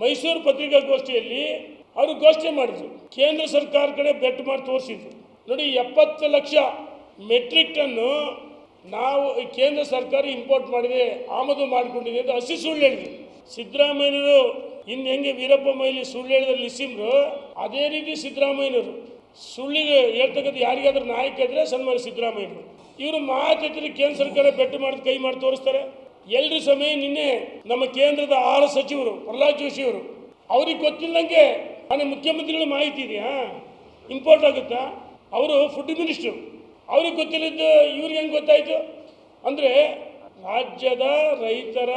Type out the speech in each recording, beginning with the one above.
ಮೈಸೂರು ಪತ್ರಿಕಾಗೋಷ್ಠಿಯಲ್ಲಿ ಅವರು ಘೋಷಣೆ ಮಾಡಿದ್ರು. ಕೇಂದ್ರ ಸರ್ಕಾರ ಕಡೆ ಬೆಟ್ ಮಾಡಿ ತೋರಿಸಿದ್ರು. ನೋಡಿ, ಎಪ್ಪತ್ತು ಲಕ್ಷ ಮೆಟ್ರಿಕ್ ಟನ್ನು ನಾವು ಕೇಂದ್ರ ಸರ್ಕಾರ ಇಂಪೋರ್ಟ್ ಮಾಡಿದೆ, ಆಮದು ಮಾಡಿಕೊಂಡಿದೆ ಅಂತ ಹಸಿ ಸುಳ್ಳು ಹೇಳಿದ್ರು. ಸಿದ್ದರಾಮಯ್ಯನವರು, ಇನ್ನು ಹೆಂಗೆ ವೀರಪ್ಪ ಮೈಲಿ ಸುಳ್ಳು ಹೇಳಿದ್ರೆ ಲಿಸಿಮ್ರು ಅದೇ ರೀತಿ ಸಿದ್ದರಾಮಯ್ಯನವರು. ಸುಳ್ಳಿಗೆ ಹೇಳ್ತಕ್ಕಂಥ ಯಾರಿಗಾದ್ರೂ ನಾಯಕ ಇದ್ರೆ ಸನ್ಮಾನ ಸಿದ್ದರಾಮಯ್ಯನವರು. ಇವರು ಮಾತಿದ್ರೆ ಕೇಂದ್ರ ಸರ್ಕಾರ ಬೆಟ್ಟು ಮಾಡಿ ಕೈ ಮಾಡಿ ತೋರಿಸ್ತಾರೆ. ಎಲ್ರಿ ಸಮಯ ನಿನ್ನೆ ನಮ್ಮ ಕೇಂದ್ರದ ಆಹಾರ ಸಚಿವರು, ಪ್ರಹ್ಲಾದ್ ಜೋಶಿ ಅವರು, ಅವ್ರಿಗೆ ಗೊತ್ತಿಲ್ಲದಂಗೆ ನನಗೆ ಮುಖ್ಯಮಂತ್ರಿಗಳ ಮಾಹಿತಿ ಇದೆಯಾ ಇಂಪೋರ್ಟ್ ಆಗುತ್ತಾ? ಅವರು ಫುಡ್ ಮಿನಿಸ್ಟ್ರು ಅವ್ರಿಗೆ ಗೊತ್ತಿಲ್ಲದ್ದು ಇವ್ರಿಗೆ ಹೆಂಗೆ ಗೊತ್ತಾಯಿತು? ಅಂದರೆ ರಾಜ್ಯದ ರೈತರ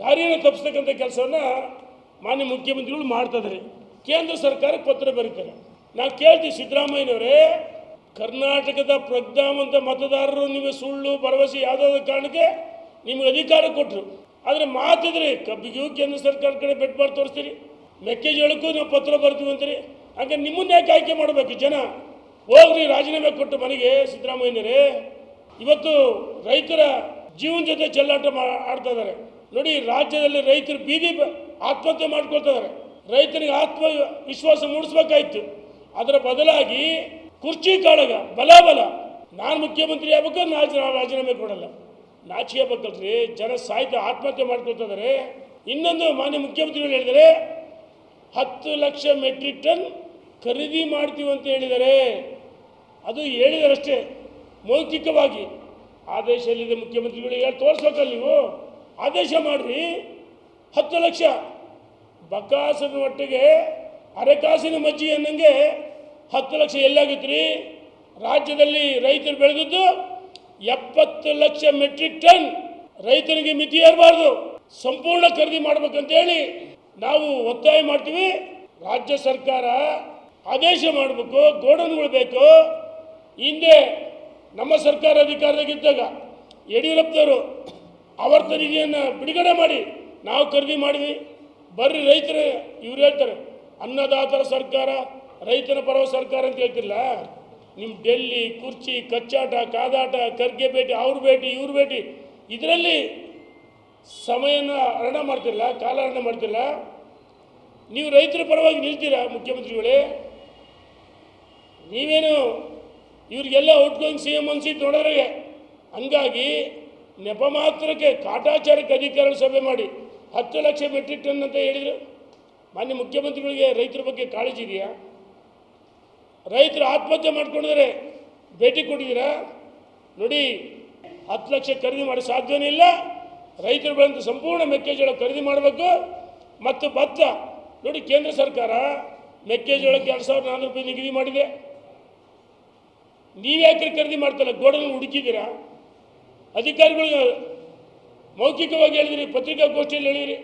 ದಾರಿಯನ್ನು ತಪ್ಪಿಸ್ತಕ್ಕಂಥ ಕೆಲಸವನ್ನು ಮಾನ್ಯ ಮುಖ್ಯಮಂತ್ರಿಗಳು ಮಾಡ್ತಾ ಇದ್ದಾರೆ ಕೇಂದ್ರ ಸರ್ಕಾರಕ್ಕೆ ಪತ್ರ ಬರೀತಾರೆ. ನಾವು ಕೇಳ್ತೀವಿ ಸಿದ್ದರಾಮಯ್ಯನವರೇ, ಕರ್ನಾಟಕದ ಪ್ರಜ್ಞಾವಂತ ಮತದಾರರು, ನೀವು ಸುಳ್ಳು, ಭರವಸೆ ಯಾವುದಾದ್ರೂ ಕಾರಣಕ್ಕೆ ನಿಮಗೆ ಅಧಿಕಾರ ಕೊಟ್ಟರು ಆದರೆ ಮಾತಿದ್ರೆ ಕಬ್ಬಿಗೂ ಕೇಂದ್ರ ಸರ್ಕಾರ ಕಡೆ ಬೆಟ್ ಮಾಡಿ ತೋರಿಸ್ತೀರಿ. ಮೆಕ್ಕೆಜೋಳಕ್ಕೂ ನಾವು ಪತ್ರ ಬರ್ತೀವಿ ಅಂತೀರಿ. ಹಾಗೆ ನಿಮ್ಮನ್ನ ಯಾಕೆ ಆಯ್ಕೆ ಮಾಡಬೇಕು ಜನ? ಹೋಗ್ರಿ, ರಾಜೀನಾಮೆ ಕೊಟ್ಟು ಮನೆಗೆ ಸಿದ್ದರಾಮಯ್ಯನವರೇ ಇವತ್ತು ರೈತರ ಜೀವನ ಜೊತೆ ಚೆಲ್ಲಾಟ ಮಾ, ಆಡ್ತಾ ಇದ್ದಾರೆ. ನೋಡಿ, ರಾಜ್ಯದಲ್ಲಿ ರೈತರು ಬೀದಿ ಆತ್ಮಹತ್ಯೆ ಮಾಡ್ಕೊಳ್ತಾ ಇದ್ದಾರೆ. ರೈತರಿಗೆ ಆತ್ಮ ವಿಶ್ವಾಸ ಮೂಡಿಸ್ಬೇಕಾಯ್ತು. ಅದರ ಬದಲಾಗಿ ಕುರ್ಚಿ ಕಾಳಗ, ಬಲ ಬಲ. ನಾನು ಮುಖ್ಯಮಂತ್ರಿ ಆಗ್ಬೇಕು ನಾನು ರಾಜೀನಾಮೆ ಕೊಡಲ್ಲ. ನಾಚಿಕೆ ಬೇಕಲ್ರಿ ಜನ ಸಾಹಿತ್ಯ ಆತ್ಮಹತ್ಯೆ ಮಾಡ್ಕೊಳ್ತಾ ಇದ್ದಾರೆ ಇನ್ನೊಂದು ಮಾನ್ಯ ಮುಖ್ಯಮಂತ್ರಿಗಳು ಹೇಳಿದರೆ, ಹತ್ತು ಲಕ್ಷ ಮೆಟ್ರಿಕ್ ಟನ್ ಖರೀದಿ ಮಾಡ್ತೀವಿ ಅಂತ ಹೇಳಿದರೆ, ಅದು ಹೇಳಿದರಷ್ಟೇ, ಮೌಖಿಕವಾಗಿ. ಆದೇಶ ಎಲ್ಲಿದೆ ಮುಖ್ಯಮಂತ್ರಿಗಳು ಹೇಳಿ, ತೋರಿಸ್ಬೇಕಲ್ಲ ನೀವು. ಆದೇಶ ಮಾಡ್ರಿ. ಹತ್ತು ಲಕ್ಷ. ಬಕಾಸನ ಒಟ್ಟಿಗೆ ಅರೆಕಾಸಿನ ಮಜ್ಜಿ ಅನ್ನಂಗೆ ಹತ್ತು ಲಕ್ಷ ಎಲ್ಲಾಗಿತ್ರಿ. ರಾಜ್ಯದಲ್ಲಿ ರೈತರು ಬೆಳೆದದ್ದು ಎಪ್ಪತ್ತು ಲಕ್ಷ ಮೆಟ್ರಿಕ್ ಟನ್ ರೈತರಿಗೆ ಮಿತಿ ಇರಬಾರ್ದು ಸಂಪೂರ್ಣ ಖರೀದಿ ಮಾಡ್ಬೇಕಂತೇಳಿ ನಾವು ಒತ್ತಾಯ ಮಾಡ್ತೀವಿ. ರಾಜ್ಯ ಸರ್ಕಾರ ಆದೇಶ ಮಾಡಬೇಕು, ಗೋಡನ್ಗಳು ಬೇಕು. ಹಿಂದೆ ನಮ್ಮ ಸರ್ಕಾರ ಅಧಿಕಾರದಾಗಿದ್ದಾಗ ಯಡಿಯೂರಪ್ಪನವರು ಅವರ ನಿಧಿಯನ್ನು ಬಿಡುಗಡೆ ಮಾಡಿ ನಾವು ಖರೀದಿ ಮಾಡಿದ್ವಿ. ಬರ್ರಿ ರೈತರು, ಇವ್ರು ಹೇಳ್ತಾರೆ, ಅನ್ನದಾತರ ಸರ್ಕಾರ, ರೈತನ ಪರವ ಸರ್ಕಾರ ಅಂತ ಹೇಳ್ತಿಲ್ಲ ನಿಮ್ಮ ಡೆಲ್ಲಿ, ಕುರ್ಚಿ, ಕಚ್ಚಾಟ, ಕಾದಾಟ ಕರ್ಗೆ ಭೇಟಿ, ಅವ್ರ ಭೇಟಿ, ಇವ್ರ ಭೇಟಿ, ಇದರಲ್ಲಿ ಸಮಯನ ಹರಣ ಮಾಡ್ತಿಲ್ಲ ಕಾಲ ಹರಣ ಮಾಡ್ತಿಲ್ಲ. ನೀವು ರೈತರ ಪರವಾಗಿ ನಿಲ್ತೀರಾ ಮುಖ್ಯಮಂತ್ರಿಗಳೇ? ನೀವೇನು ಇವ್ರಿಗೆಲ್ಲ ಔಟ್ಗೋಯಿಂಗ್ ಸಿ ಎಂ ಅನ್ಸಿ ನೋಡೋರಿಗೆ? ಹಂಗಾಗಿ ನೆಪ ಮಾತ್ರಕ್ಕೆ ಕಾಟಾಚಾರಕ್ಕೆ ಅಧಿಕಾರಿಗಳು ಸಭೆ ಮಾಡಿ ಹತ್ತು ಲಕ್ಷ ಮೆಟ್ರಿಕ್ ಟನ್ ಅಂತ ಹೇಳಿದರು. ಮಾನ್ಯ ಮುಖ್ಯಮಂತ್ರಿಗಳಿಗೆ ರೈತರ ಬಗ್ಗೆ ಕಾಳಜಿ ಇದೆಯಾ? ರೈತರು ಆತ್ಮಹತ್ಯೆ ಮಾಡ್ಕೊಂಡಿದ್ದಾರೆ. ಭೇಟಿ ಕೊಟ್ಟಿದ್ದೀರಾ? ನೋಡಿ, ಹತ್ತು ಲಕ್ಷ ಖರೀದಿ ಮಾಡೋ ಸಾಧ್ಯನೇ ಇಲ್ಲ. ರೈತರು ಬೆಳೆದ ಸಂಪೂರ್ಣ ಮೆಕ್ಕೆಜೋಳ ಖರೀದಿ ಮಾಡಬೇಕು. ಮತ್ತು ಭತ್ತ, ನೋಡಿ, ಕೇಂದ್ರ ಸರ್ಕಾರ ಮೆಕ್ಕೆಜೋಳಕ್ಕೆ ಎರಡು ಸಾವಿರದ ನಾನ್ನೂರು ರೂಪಾಯಿ ನಿಗದಿ ಮಾಡಿದೆ. ನೀವ್ಯಾಕೆ ಖರೀದಿ ಮಾಡ್ತಲ್ಲ? ಗೋಡನ್ನು ಹುಡುಕಿದ್ದೀರಾ? ಅಧಿಕಾರಿಗಳು ಮೌಖಿಕವಾಗಿ ಹೇಳಿದಿರಿ, ಪತ್ರಿಕಾಗೋಷ್ಠಿಯಲ್ಲಿ ಹೇಳಿದಿರಿ.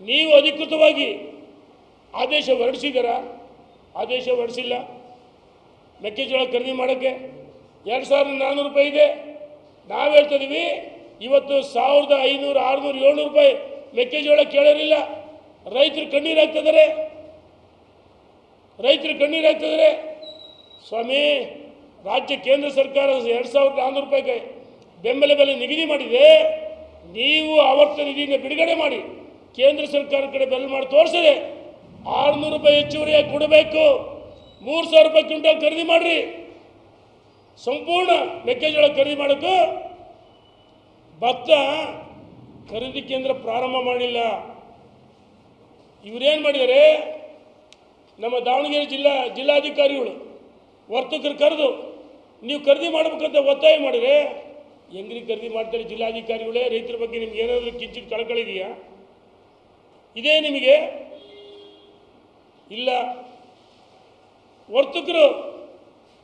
ನೀವು ಅಧಿಕೃತವಾಗಿ ಆದೇಶ ಹೊರಡಿಸಿದ್ದೀರಾ? ಆದೇಶ ಹೊರಡಿಸಿಲ್ಲ. ಮೆಕ್ಕೆಜೋಳ ಖರೀದಿ ಮಾಡೋಕ್ಕೆ ಎರಡು ಸಾವಿರದ ನಾನ್ನೂರು ರೂಪಾಯಿ ಇದೆ. ನಾವು ಹೇಳ್ತಾ ಇದೀವಿ ಇವತ್ತು ಸಾವಿರದ ಐನೂರು, ಆರುನೂರು, ಏಳ್ನೂರು ರೂಪಾಯಿ ಮೆಕ್ಕೆಜೋಳ ಕೇಳೋರಿಲ್ಲ. ರೈತರು ಕಣ್ಣೀರು ಹಾಕ್ತಿದ್ದಾರೆ ರೈತರು ಕಣ್ಣೀರು ಹಾಕ್ತಿದ್ದಾರೆ ಸ್ವಾಮಿ, ರಾಜ್ಯ ಕೇಂದ್ರ ಸರ್ಕಾರ ಎರಡು ಸಾವಿರದ ನಾನ್ನೂರು ರೂಪಾಯಿಗೆ ಬೆಂಬಲ ಬೆಲೆ ನಿಗದಿ ಮಾಡಿದೆ. ನೀವು ಆವರ್ತ ನಿಧಿಯಿಂದ ಬಿಡುಗಡೆ ಮಾಡಿ, ಕೇಂದ್ರ ಸರ್ಕಾರ ಕಡೆ ಬೆಲೆ ಮಾಡಿ ತೋರಿಸಿದೆ. ಆರುನೂರು ರೂಪಾಯಿ ಹೆಚ್ಚುವರಿಯಾಗಿ ಕೊಡಬೇಕು. ಮೂರು ಸಾವಿರ ರೂಪಾಯಿ ಕ್ವಿಂಟಲ್ ಖರೀದಿ ಮಾಡಿರಿ. ಸಂಪೂರ್ಣ ಮೆಕ್ಕೆಜೋಳ ಖರೀದಿ ಮಾಡೋಕ್ಕೂ ಭತ್ತ ಖರೀದಿ ಕೇಂದ್ರ ಪ್ರಾರಂಭ ಮಾಡಿಲ್ಲ ಇವರೇನು ಮಾಡಿದ್ದಾರೆ ನಮ್ಮ ದಾವಣಗೆರೆ ಜಿಲ್ಲಾ ಜಿಲ್ಲಾಧಿಕಾರಿಗಳು, ವರ್ತಕರು ಕರೆದು, ನೀವು ಖರೀದಿ ಮಾಡ್ಬೇಕಂತ ಒತ್ತಾಯ ಮಾಡಿದ್ರೆ, ಹೆಂಗ್ರಿ ಖರೀದಿ ಮಾಡ್ತಾರೆ ಜಿಲ್ಲಾಧಿಕಾರಿಗಳೇ? ರೈತರ ಬಗ್ಗೆ ನಿಮ್ಗೆ ಏನಾದರೂ ಕಿಂಚಿತ್ ಕಳಕಳಿದೆಯಾ ಇದೇ ನಿಮಗೆ ಇಲ್ಲ. ವರ್ತಕರು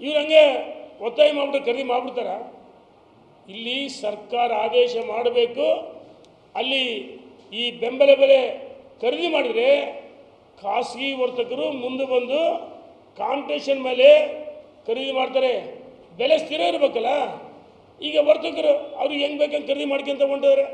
ಇವ್ರು ಹಂಗೆ ಒತ್ತಾಯ ಮಾಡ್ಬಿಟ್ಟು ಖರೀದಿ ಮಾಡ್ಬಿಡ್ತಾರ. ಇಲ್ಲಿ ಸರ್ಕಾರ ಆದೇಶ ಮಾಡಬೇಕು. ಅಲ್ಲಿ ಈ ಬೆಂಬಲ ಬೆಲೆ ಖರೀದಿ ಮಾಡಿದರೆ ಖಾಸಗಿ ವರ್ತಕರು ಮುಂದೆ ಬಂದು ಕಾಂಪಿಟೇಷನ್ ಮೇಲೆ ಖರೀದಿ ಮಾಡ್ತಾರೆ. ಬೆಲೆ ಸ್ಥಿರ ಇರಬೇಕಲ್ಲ. ಈಗ ವರ್ತಕರು ಅವ್ರಿಗೆ ಹೆಂಗೆ ಬೇಕಂಗೆ ಖರೀದಿ ಮಾಡ್ಕೊಂತ ಹೊಂಟಿದ್ದಾರೆ